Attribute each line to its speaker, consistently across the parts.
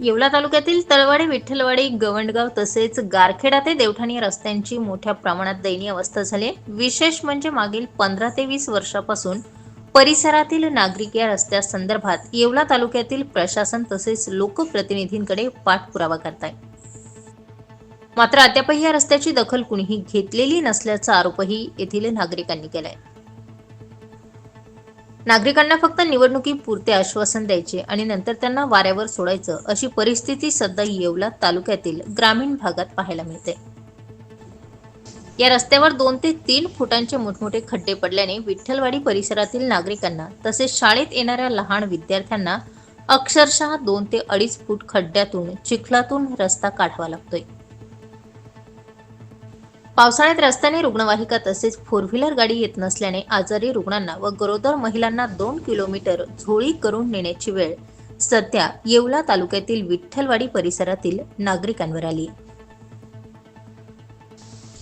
Speaker 1: येवला तालुक्यातील तळवाडे विठ्ठलवाडी गवंडगाव तसेच गारखेडा ते देवठाणी या रस्त्यांची मोठ्या प्रमाणात दयनीय अवस्था झाली आहे. विशेष म्हणजे मागील पंधरा ते वीस वर्षापासून परिसरातील नागरिक या रस्त्यासंदर्भात येवला तालुक्यातील प्रशासन तसेच लोकप्रतिनिधींकडे पाठपुरावा करताय मात्र अद्यापही या रस्त्याची दखल कुणीही घेतलेली नसल्याचा आरोपही येथील नागरिकांनी केलाय नागरिकांना फक्त निवडणुकीपुरते आश्वासन द्यायचे आणि नंतर त्यांना वाऱ्यावर सोडायचं अशी परिस्थिती सध्या येवला तालुक्यातील ग्रामीण भागात पाहायला मिळते. या रस्त्यावर दोन ते तीन फुटांचे मोठमोठे खड्डे पडल्याने विठ्ठलवाडी परिसरातील नागरिकांना तसेच शाळेत येणाऱ्या लहान विद्यार्थ्यांना अक्षरशः दोन ते अडीच फूट खड्ड्यातून चिखलातून रस्ता काढावा लागतोय. पावसाळ्यात रस्त्याने रुग्णवाहिका तसेच फोर व्हीलर गाडी येत नसल्याने आजारी रुग्णांना व गरोदर महिलांना दोन किलोमीटर झोळी करून नेण्याची वेळ सध्या येवला तालुक्यातील विठ्ठलवाडी परिसरातील नागरिकांवर आली.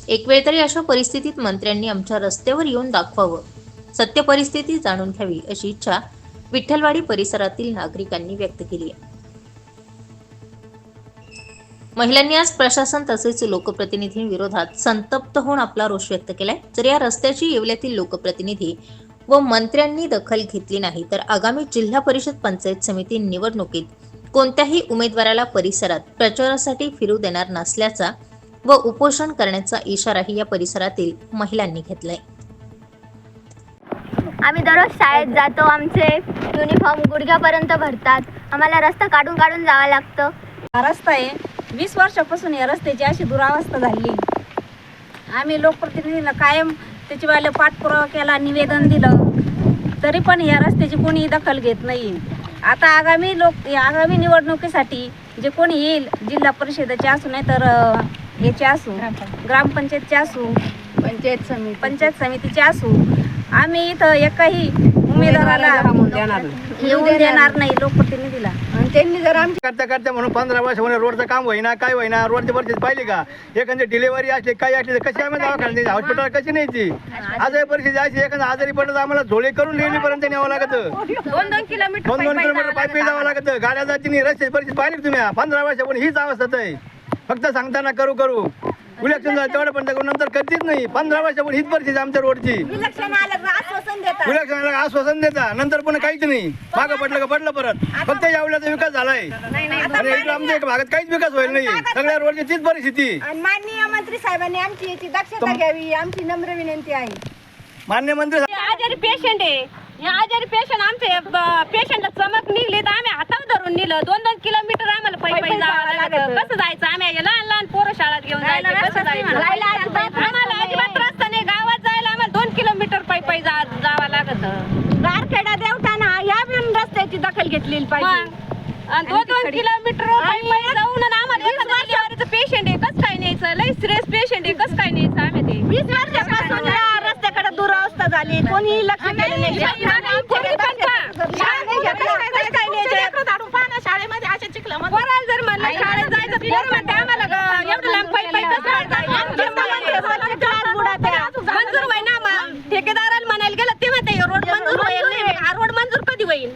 Speaker 1: एक वेळ तरी अशा परिस्थितीत मंत्र्यांनी आमच्या रस्त्यावर येऊन दाखवावं. सत्य परिस्थिती जाणून घ्यावी अशी इच्छा विठ्ठलवाडी परिसरातील नागरिकांनी व्यक्त केली आहे. महिलांनी आज प्रशासन तसेच लोकप्रतिनिधींविरोधात संतप्त होऊन आपला रोष व्यक्त केलाय. जर या रस्त्याची येवल्यातील लोकप्रतिनिधी व मंत्र्यांनी दखल घेतली नाही तर आगामी जिल्हा परिषद पंचायत समिती निवडणुकीत कोणत्याही उमेदवाराला परिसरात प्रचारासाठी फिरू देणार नसल्याचा व उपोषण करण्याचा इशाराही या परिसरातील महिलांनी घेतलाय.
Speaker 2: आम्ही दररोज शाळेत जातो आमचे युनिफॉर्म गुडघ्यापर्यंत भरतात. आम्हाला रस्ता काढून काढून जावं लागतं.
Speaker 3: हा रस्ता आहे. वीस वर्षापासून या रस्त्याची अशी दुरावस्था झाली. आम्ही लोकप्रतिनिधीला कायम त्याची वाले पाठपुरावा केला निवेदन दिलं. तरी पण या रस्त्याची कोणी दखल घेत नाही. आता आगामी लोक आगामी निवडणुकीसाठी जे कोणी येईल जिल्हा परिषदेचे असू नाही तर याचे असू ग्रामपंचायतचे असू
Speaker 4: पंचायत समिती
Speaker 3: पंचायत समितीचे असू आम्ही इथं एकाही उमेदवाराला येऊ देणार. नाही लोकप्रतिनिधीला
Speaker 4: आणि त्यांनी जर आमची
Speaker 5: करता करता म्हणून पंधरा वर्ष म्हणून रोडचं काम होईना काय होईना रोडची परिस्थिती पाहिली का? एखादी डिलिव्हरी असली काय असली तर कशी आम्ही दवाखान्यात हॉस्पिटल कशी न्यायची? आजारी परिस्थिती अशी एखादा आजारी पडलं तर आम्हाला झोळे करून लेणीपर्यंत न्यावं लागतं.
Speaker 3: दोन दोन किलोमीटर
Speaker 5: दोन दोन किलोमीटर पायपी जावं लागतं. गाड्या जाती नाही रस्त्याची परिस्थिती पाहिली तुम्ही? पंधरा वर्षापूर्वी हीच अवस्था आहे. फक्त सांगताना करू करू. इलेक्शन झालं तेवढं पण करू नंतर करतीच नाही. पंधरा वर्षापूर्वी हीच परिस्थिती आमच्या रोडची.
Speaker 3: इलेक्शन आलं आश्वासन
Speaker 5: इलेक्शनला आश्वासन देता. नंतर पण काहीच नाही. मागं पडलं का पडलं परत. फक्त यावल्याचा विकास झालाय. आणि इकडे आमच्या एका भागात काहीच विकास होईल नाही. सगळ्या रोडची तीच परिस्थिती.
Speaker 3: आणि माननीय मंत्री साहेबांनी आमची याची दक्षता घ्यावी आमची नम्र विनंती आहे.
Speaker 5: मान्य मंत्री
Speaker 6: आजारी पेशंट आहे. या आजारी पेशंट आमचे पेशंटला चमक निघली तर आम्ही हातावर धरून नेलं. दोन दोन किलोमीटर आम्हाला पै पै जावं लागतं. कसं जायचं? आम्ही हे लहान लहान पोरं शाळेत घेऊन जायचं. कसं जायचं आम्हाला अजिबात रस्ता नाही गावात जायला आम्हाला दोन किलोमीटर पै पै जा जावं लागत
Speaker 3: गारखेडा देवठाणा या बिन रस्त्याची दखल घेतलेली पाहिजे.
Speaker 6: आणि दोन दोन किलोमीटर जाऊन आम्हाला एखादं पेशंट आहे कसं काय न्यायचं लई सिरियस पेशंट आहे कसं काय न्यायचं आम्ही ते
Speaker 3: वीस वर्षापासून या रस्त्याकडे दुरावस्था झाली कोणी लक्ष केलं नाही
Speaker 6: पोराला जर म्हणलं शाळेत जायचं तर पोरं म्हणते आम्हाला ग- एवढं लांब पै पै कसं जायचं? मंजूर होईल ना मग ठेकेदाराला म्हणायला गेलं ते म्हणते रोड मंजूर होईल नाही हा रोड मंजूर कधी होईल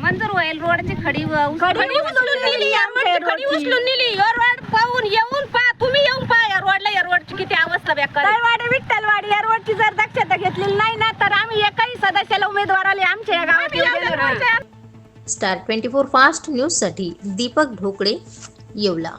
Speaker 3: मंजूर होईल रोडची खडी
Speaker 6: खडी उचलून नेली या रोडची खडी उचलून नेली या रोड पाहून येऊन पहा तुम्ही येऊन पहा या रोडला या रोडची किती अवस्था बेकार.
Speaker 3: तळवाडी विठ्ठलवाडी या रोडची जर दक्षता घेतलेली नाही ना तर आम्ही एकही सदस्याला उमेदवाराला आमच्या या गावात.
Speaker 1: स्टार ट्वेंटी फोर फास्ट न्यूजसाठी दीपक ढोकळे येवला